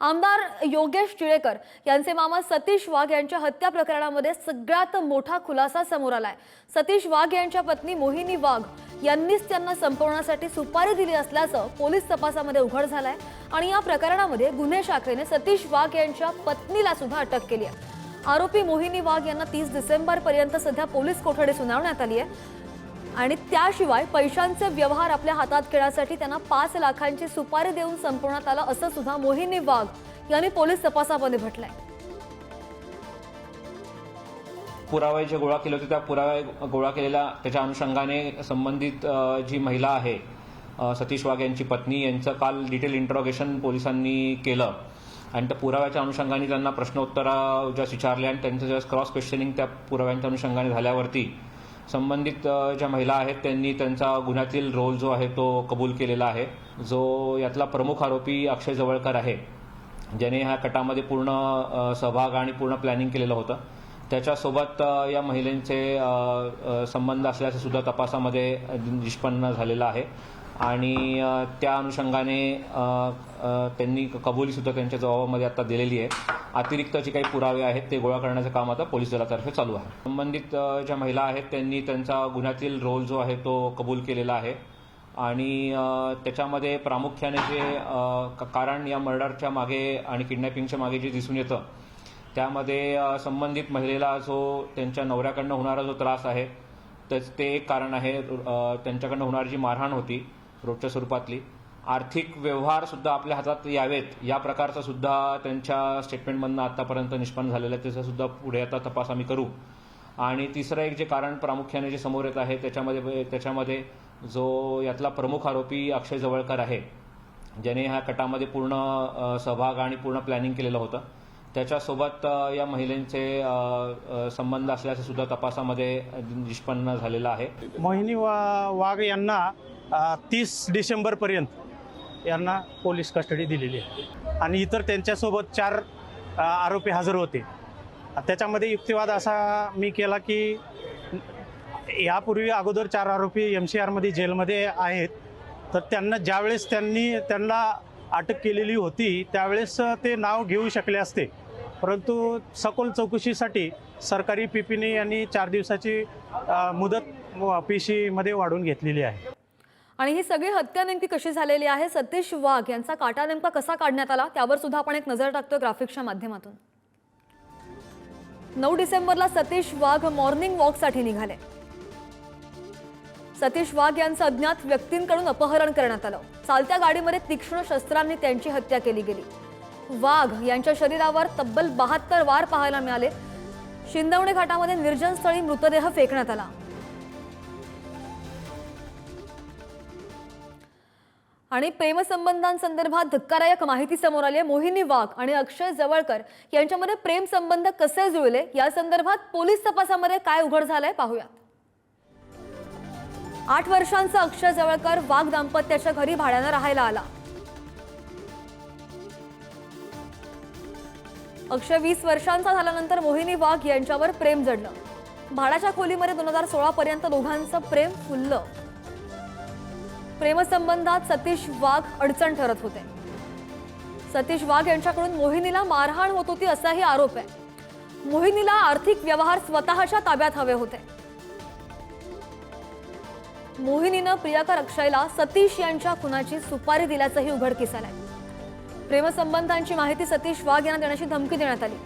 आमदार योगेश टिळेकर यांचे मामा सतीश वाघ यांच्या हत्या प्रकरणामध्ये सगळ्यात मोठा खुलासा समोर आलाय. सतीश वाघ यांच्या पत्नी मोहिनी वाघ यांनीच त्यांना संपवण्यासाठी सुपारी दिली असल्याचं पोलीस तपासामध्ये उघड झालंय आणि या प्रकरणामध्ये गुन्हे शाखेने सतीश वाघ यांच्या पत्नीला सुद्धा अटक केली आहे. आरोपी मोहिनी वाघ यांना तीस डिसेंबर पर्यंत सध्या पोलीस कोठडी सुनावण्यात आली आहे. आणि त्याशिवाय पैशांचे व्यवहार आपल्या हातात घेण्यासाठी त्यांना पाच लाखांची सुपारी देऊन संपवण्यात आलं असं सुद्धा मोहिनी वाघ यांनी पोलीस तपासामध्ये म्हटलंय. पुरावे जे गोळा केले होते त्या पुरावे गोळा केलेल्या त्याच्या अनुषंगाने संबंधित जी महिला आहे सतीश वाघ यांची पत्नी यांचं काल डिटेल इंट्रोगेशन पोलिसांनी केलं. आणि त्या पुराव्याच्या अनुषंगाने त्यांना प्रश्नोत्तरा ज्या विचारले आणि त्यांचं ज्यास क्रॉस क्वेश्चनिंग त्या पुराव्यांच्या अनुषंगाने झाल्यावरती संबंधित ज्या महिला आहेत त्यांनी त्यांचा गुन्ह्यातील रोल जो आहे तो कबूल केलेला आहे. जो यातला प्रमुख आरोपी अक्षय जवळकर आहे ज्याने ह्या कटामध्ये पूर्ण सहभाग आणि पूर्ण प्लॅनिंग केलेलं होतं. त्याच्यासोबत या महिलेंचे संबंध असल्याचं सुद्धा तपासामध्ये निष्पन्न झालेलं आहे. आणि त्या अनुषंगाने त्यांनी कबुली सुद्धा त्यांच्या जबाबामध्ये आता दिलेली आहे. अतिरिक्त जे काही पुरावे आहेत ते गोळा करण्याचं काम आता पोलीस दलातर्फे चालू आहे. संबंधित ज्या महिला आहेत त्यांनी त्यांचा गुन्ह्यातील रोल जो आहे तो कबूल केलेला आहे. आणि त्याच्यामध्ये प्रामुख्याने जे क- कारण या मर्डरच्या मागे आणि किडनॅपिंगच्या मागे जे दिसून येतं त्यामध्ये संबंधित महिलेला जो त्यांच्या नवऱ्याकडनं होणारा जो त्रास आहे त्याच ते एक कारण आहे त्यांच्याकडनं होणारी जी मारहाण होती रोजच्या स्वरूपातली. आर्थिक व्यवहार सुद्धा आपल्या हातात यावेत. या प्रकारचा सुद्धा त्यांच्या स्टेटमेंटमधनं आतापर्यंत निष्पन्न झालेलं आहे. त्याचा सुद्धा पुढे आता तपास आम्ही करू. आणि तिसरं एक जे कारण प्रामुख्याने जे समोर येत आहे त्याच्यामध्ये त्याच्यामध्ये जो यातला प्रमुख आरोपी अक्षय जवळकर आहे ज्याने ह्या कटामध्ये पूर्ण सहभाग आणि पूर्ण प्लॅनिंग केलेलं होतं. त्याच्यासोबत या महिलेचे संबंध असल्याचं सुद्धा तपासामध्ये निष्पन्न झालेलं आहे. मोहिनी वा वाघ यांना तीस डिसेंबरपर्यंत यांना पोलीस कस्टडी दिलेली आहे. आणि इतर त्यांच्यासोबत चार आरोपी हजर होते. त्याच्यामध्ये युक्तिवाद असा मी केला की यापूर्वी अगोदर चार आरोपी एम सी आरमध्ये जेलमध्ये आहेत. तर त्यांना ज्यावेळेस त्यांनी त्यांना अटक केलेली होती त्यावेळेस ते नाव घेऊ शकले असते. परंतु सखोल चौकशीसाठी सरकारी पीपीने यांनी चार दिवसाची मुदत पी सीमध्ये वाढवून घेतलेली आहे. आणि ही सगळी हत्या नेमकी कशी झालेली आहे? सतीश वाघ यांचा काटा नेमका कसा काढण्यात आला? त्यावर सुद्धा आपण एक नजर टाकतोय ग्राफिक्सच्या माध्यमातून. नऊ डिसेंबरला सतीश वाघ मॉर्निंग वॉकसाठी निघाले. सतीश वाघ यांचं अज्ञात व्यक्तींकडून अपहरण करण्यात आलं. चालत्या गाडीमध्ये तीक्ष्ण शस्त्रांनी त्यांची हत्या केली गेली. वाघ यांच्या शरीरावर तब्बल बहात्तर वार पाहायला मिळाले. शिंदवणे घाटामध्ये निर्जन स्थळी मृतदेह फेकण्यात आला. आणि प्रेमसंबंधांसंदर्भात धक्कादायक माहिती समोर आली आहे. मोहिनी वाघ आणि अक्षय जवळकर यांच्यामध्ये प्रेम संबंध कसे जुळले? या संदर्भात पोलीस तपासामध्ये काय उघड झालंय? पाहूयात. आठ वर्षांचा अक्षय जवळकर वाघ दाम्पत्याच्या घरी भाड्यानं राहायला आला. अक्षय वीस वर्षांचा झाल्यानंतर मोहिनी वाघ यांच्यावर प्रेम जडलं. भाड्याच्या खोलीमध्ये दोन हजार सोळा पर्यंत दोघांचं प्रेम फुललं. प्रेमसंबंधात सतीश वाघ अडचण ठरत होते. सतीश वाघ यांच्याकडून मोहिनीला मारहाण होत होती असाही आरोप आहे. मोहिनीला आर्थिक व्यवहार स्वतःच्या ताब्यात हवे होते. मोहिनीनं प्रियाकर अक्षयला सतीश यांच्या खुनाची सुपारी दिल्याचंही उघडकीस आलंय. प्रेमसंबंधांची माहिती सतीश वाघ यांना देण्याची धमकी देण्यात आली.